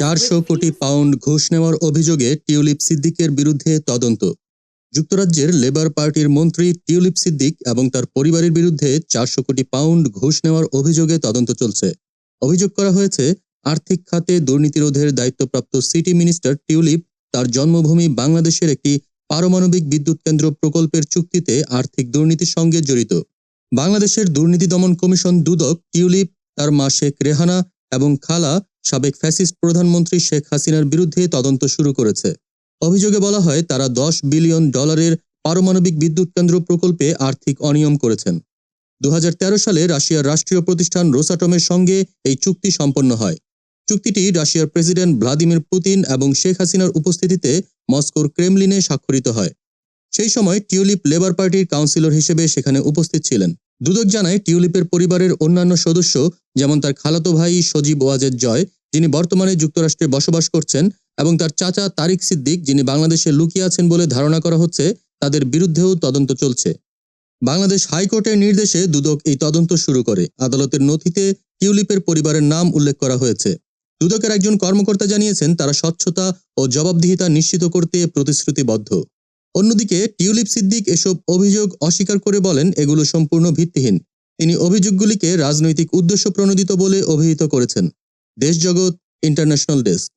চারশো কোটি পাউন্ড ঘুষ নেওয়ার অভিযোগে টিউলিপ সিদ্দিকের বিরুদ্ধে তদন্ত। যুক্তরাজ্যের লেবার পার্টির মন্ত্রী টিউলিপ সিদ্দিক এবং তার পরিবারের বিরুদ্ধে চারশো কোটি পাউন্ড ঘুষ নেওয়ার অভিযোগে তদন্ত চলছে। অভিযোগ করা হয়েছে আর্থিক খাতে দুর্নীতি রোধের দায়িত্বপ্রাপ্ত সিটি মিনিস্টার টিউলিপ তার জন্মভূমি বাংলাদেশের একটি পারমাণবিক বিদ্যুৎ কেন্দ্র প্রকল্পের চুক্তিতে আর্থিক দুর্নীতির সঙ্গে জড়িত। বাংলাদেশের দুর্নীতি দমন কমিশন দুদক টিউলিপ তার মা শেখ রেহানা এবং খালা সাবেক ফ্যাসিস্ট প্রধানমন্ত্রী শেখ হাসিনার বিরুদ্ধে তদন্ত শুরু করেছে। অভিযোগে বলা হয়, তারা দশ বিলিয়ন ডলারের পারমাণবিক বিদ্যুৎ কেন্দ্র প্রকল্পে আর্থিক অনিয়ম করেছেন। দু হাজার তেরো সালে রাশিয়ার রাষ্ট্রীয় প্রতিষ্ঠান রোসাটমের সঙ্গে এই চুক্তি সম্পন্ন হয়। চুক্তিটি রাশিয়ার প্রেসিডেন্ট ভ্লাদিমির পুতিন এবং শেখ হাসিনার উপস্থিতিতে মস্কোর ক্রেমলিনে স্বাক্ষরিত হয়। সেই সময় টিউলিপ লেবার পার্টির কাউন্সিলর হিসেবে সেখানে উপস্থিত ছিলেন। দুদক জানায়, টিউলিপের পরিবারের অন্যান্য সদস্য, যেমন তার খালাতো ভাই সজীব ওয়াজেদ জয় যিনি বর্তমানে যুক্তরাষ্ট্রে বসবাস করছেন এবং তার চাচা তারিক সিদ্দিক, যিনি বাংলাদেশে লুকিয়ে আছেন বলে ধারণা করা হচ্ছে, তাদের বিরুদ্ধেও তদন্ত চলছে। বাংলাদেশ হাইকোর্টের নির্দেশে দুদক এই তদন্ত শুরু করে। আদালতের নথিতে টিউলিপের পরিবারের নাম উল্লেখ করা হয়েছে। দুদকের একজন কর্মকর্তা জানিয়েছেন, তারা স্বচ্ছতা ও জবাবদিহিতা নিশ্চিত করতে প্রতিশ্রুতিবদ্ধ। অন্যদিকে টিউলিপ সিদ্দিক এসব অভিযোগ অস্বীকার করে বলেন, এগুলো সম্পূর্ণ ভিত্তিহীন। তিনি অভিযোগগুলিকে রাজনৈতিক উদ্দেশ্য প্রণোদিত বলে অভিহিত করেছেন। দেশজগৎ ইন্টারন্যাশনাল ডেস্ক